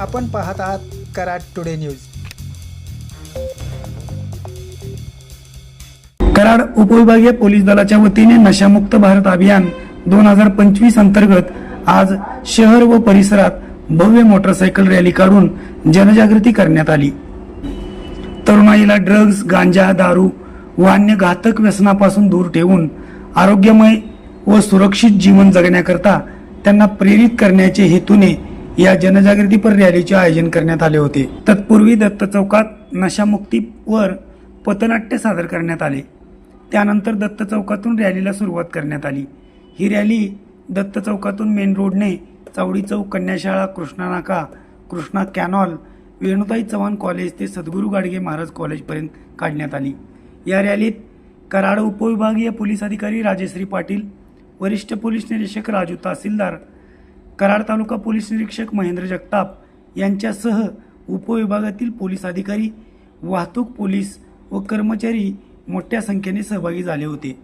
आपण पाहत आहात कराड टुडे न्यूज. कराड उपविभागीय पोलीस दलाच्या वतीने नशामुक्त भारत अभियान दोन हजार पंचवीस अंतर्गत आज शहर व परिसरात भव्य मोटरसायकल रॅली काढून जनजागृती करण्यात आली. तरुणाईला ड्रग्ज गांजा दारू व अन्य घातक व्यसनापासून दूर ठेवून आरोग्यमय व सुरक्षित जीवन जगण्याकरता त्यांना प्रेरित करण्याचे हेतूने या जनजागृतीपर रॅलीचे आयोजन करण्यात आले होते. तत्पूर्वी दत्त चौकात नशामुक्तीवर पथनाट्य सादर करण्यात आले. त्यानंतर दत्त चौकातून रॅलीला सुरुवात करण्यात आली. ही रॅली दत्त चौकातून मेन रोडने चावडी चौक कन्याशाळा कृष्णा नाका कृष्णा कॅनॉल वेणुताई चव्हाण कॉलेज ते सद्गुरू गाडगे महाराज कॉलेजपर्यंत काढण्यात आली. या रॅलीत कराड उपविभागीय पोलीस अधिकारी राजेश्री पाटील वरिष्ठ पोलीस निरीक्षक राजू तहसीलदार कराड तालुका पोलीस निरीक्षक महेंद्र जगताप यांच्यासह उपविभागातील पोलीस अधिकारी वाहतूक पोलीस व कर्मचारी मोठ्या संख्येने सहभागी झाले होते.